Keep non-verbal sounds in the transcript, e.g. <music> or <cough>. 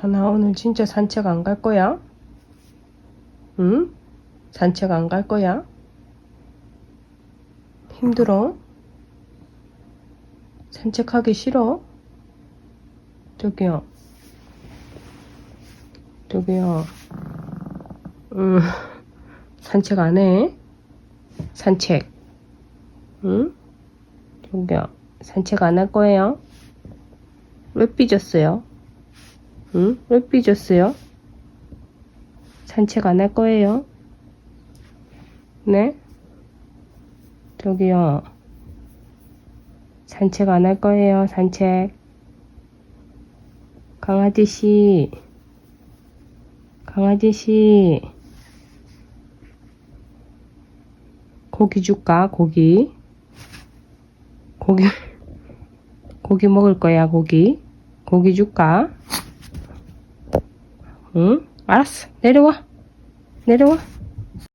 다나 오늘 진짜 산책 안 갈 거야? 응? 산책 안 갈 거야? 힘들어? 산책하기 싫어? 저기요. 저기요. 응. 산책 안 해? 산책. 응? 저기요. 산책 안 할 거예요? 왜 삐졌어요? 응? 왜 삐졌어요? 산책 안 할 거예요? 네? 저기요. 산책 안 할 거예요, 산책. 강아지 씨. 강아지 씨. 고기 줄까, 고기? 고기, <laughs> 고기 먹을 거야, 고기. 고기 줄까? Mm. Vass, hejdå! Hejdå!